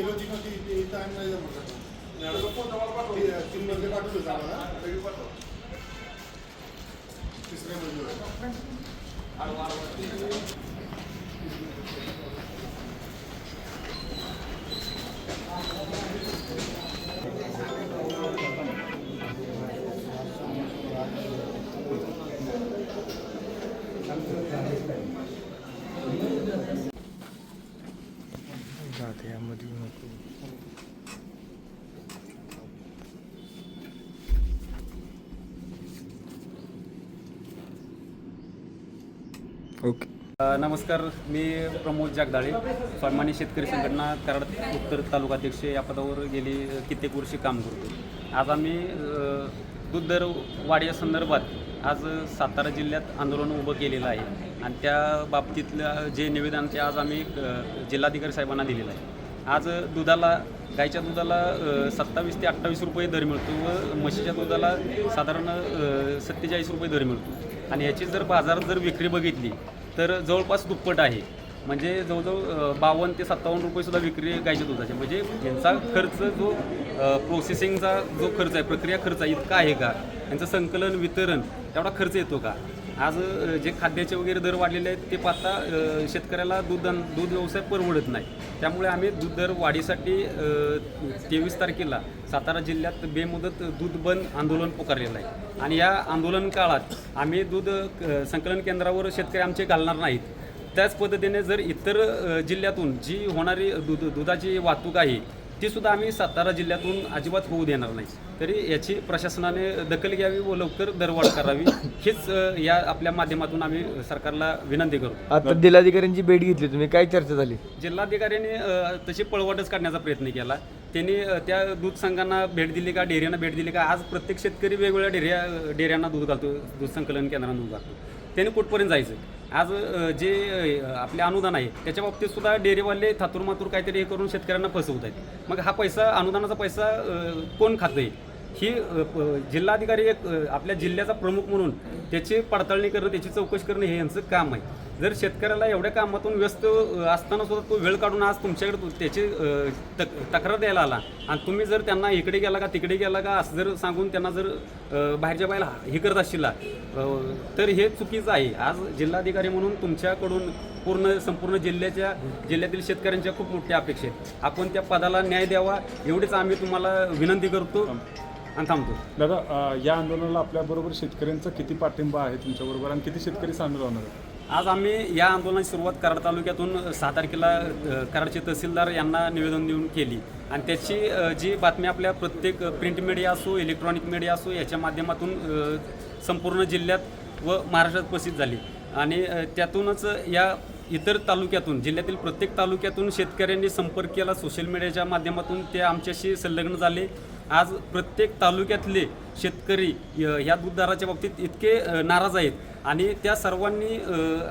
ते गेलो ती मग ती- ते टाइम नाही जमत ते- तीन मजले पाठवले आम्हाला तिसऱ्या मजल्यावर नको. ओके. नमस्कार मी प्रमोद जागदाळे स्वाभिमानी शेतकरी संघटना कराड उत्तर तालुकाध्यक्ष. या पदावर गेली कित्येक वर्षी काम करतो. आज आम्ही दूध दर वाढ या संदर्भात आज सातारा जिल्ह्यात आंदोलन उभं केलेलं आहे. आणि त्या बाबतीतलं जे निवेदन ते आज आम्ही जिल्हाधिकारी साहेबांना दिलेलं आहे. आज दुधाला गाईच्या दुधाला सत्तावीस ते अठ्ठावीस रुपये दर मिळतो व म्हशीच्या दुधाला साधारण सत्तेचाळीस रुपये दर मिळतो. आणि याची जर बाजारात जर विक्री बघितली तर जवळपास दुप्पट आहे. म्हणजे जवळजवळ बावन्न ते सत्तावन्न रुपयेसुद्धा विक्री गायच्या दुधाची. म्हणजे यांचा खर्च जो प्रोसेसिंगचा जो खर्च आहे प्रक्रिया खर्च आहे इतका आहे का? यांचं संकलन वितरण तेवढा खर्च येतो का? आज जे खाद्याचे वगैरे दर वाढलेले आहेत ते पाहता शेतकऱ्याला दूध दूध व्यवसाय परवडत नाही. त्यामुळे आम्ही दूध दर वाढीसाठी तेवीस तारखेला सातारा जिल्ह्यात बेमुदत दूध बंद आंदोलन पुकारलेलं आहे. आणि या आंदोलन काळात आम्ही दूध संकलन केंद्रावर शेतकरी आमचे घालणार नाहीत. त्याच पद्धतीने जर इतर जिल्ह्यातून जी होणारी दूध दुधाची वाहतूक आहे ती सुद्धा आम्ही सातारा जिल्ह्यातून अजिबात होऊ देणार नाही. तरी याची प्रशासनाने दखल घ्यावी व लवकर दरवाढ करावी. हीच या आपल्या माध्यमातून आम्ही सरकारला विनंती करतो आता जिल्हाधिकाऱ्यांची भेट घेतली तुम्ही. काय चर्चा झाली? जिल्हाधिकाऱ्यांनी तशी पळवाटच काढण्याचा प्रयत्न केला. त्यांनी त्या दूध संघांना भेट दिली का डेअऱ्यांना भेट दिली का आज प्रत्येक शेतकरी वेगवेगळ्या डेऱ्या डेऱ्यांना दूध घालतो दूध संकलन केंद्रांना दूध घालतो. त्यांनी कुठपर्यंत जायचं? आज जे आपले अनुदान आहे त्याच्या बाबतीत सुद्धा डेअरीवाले थातूर मातूर काहीतरी हे करून शेतकऱ्यांना फसवत आहेत. मग हा पैसा अनुदानाचा पैसा कोण कोण खातंय? ही जिल्हाधिकारी एक आपल्या जिल्ह्याचा प्रमुख म्हणून त्याची पडताळणी करणं त्याची चौकशी करणं हे यांचं काम आहे. जर शेतकऱ्याला एवढ्या कामातून व्यस्त असताना सुद्धा तो वेळ काढून आज तुमच्याकडे तो- त्याची तक तक्रार द्यायला आला. आणि तुम्ही जर त्यांना इकडे गेला का तिकडे गेला का असं जर सांगून त्यांना जर बाहेरच्या बाहेर हे करत असशील तर हे चुकीचं आहे. आज जिल्हाधिकारी म्हणून तुमच्याकडून पूर्ण संपूर्ण जिल्ह्याच्या जिल्ह्यातील शेतकऱ्यांच्या खूप मोठ्या अपेक्षा आहेत. आपण त्या पदाला न्याय द्यावा एवढीच आम्ही तुम्हाला विनंती करतो आणि थांबतो. दादा या आंदोलनाला आपल्याबरोबर शेतकऱ्यांचा किती पाठिंबा आहे तुमच्याबरोबर आणि किती शेतकरी सामील होणार आहेत? आज आम्ही या आंदोलनाची सुरुवात कराड तालुक्यातून सहा तारखेला कराडचे तहसीलदार यांना निवेदन देऊन केली. आणि त्याची जी बातमी आपल्या प्रत्येक प्रिंट मीडिया असो इलेक्ट्रॉनिक मीडिया असो याच्या माध्यमातून संपूर्ण जिल्ह्यात व महाराष्ट्रात प्रसिद्ध झाली. आणि त्यातूनच या इतर तालुक्यातून जिल्ह्यातील प्रत्येक तालुक्यातून शेतकऱ्यांनी संपर्क केला. सोशल मीडियाच्या माध्यमातून ते आमच्याशी संलग्न झाले. आज प्रत्येक तालुक्यातले शेतकरी ह्या या बाबतीत इतके नाराज आहेत. आणि त्या सर्वांनी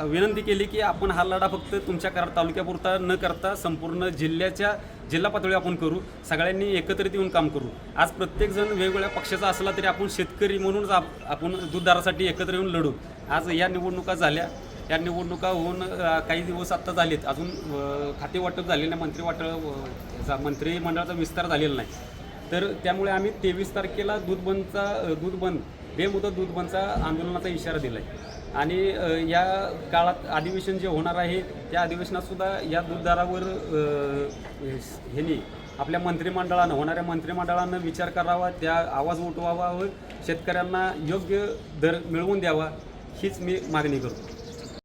विनंती केली की आपण हा लढा फक्त तुमच्या कराड तालुक्यापुरता न करता संपूर्ण जिल्ह्याच्या जिल्हा पातळी आपण करू. सगळ्यांनी एकत्रित येऊन काम करू. आज प्रत्येकजण वेगवेगळ्या पक्षाचा असला तरी आपण शेतकरी म्हणूनच आप- आपण दूधदारासाठी एकत्र येऊन लढू. आज या निवडणुका झाल्या. या निवडणुका होऊन काही दिवस आत्ता झालेत. अजून खाते वाटप झालेलं नाही. मंत्री वाटप मंत्रिमंडळाचा विस्तार झालेला नाही. तर त्यामुळे आम्ही तेवीस तारखेला दूध बंदचा दूध बंद बेमुदत दूध बंदचा आंदोलनाचा इशारा दिला आहे आणि या काळात अधिवेशन जे होणार आहे त्या अधिवेशनातसुद्धा या दूधदारावर ह्यांनी आपल्या मंत्रिमंडळानं होणाऱ्या मंत्रिमंडळानं विचार करावा त्या आवाज उठवावा व शेतकऱ्यांना योग्य दर मिळवून द्यावा हीच मी मागणी करतो.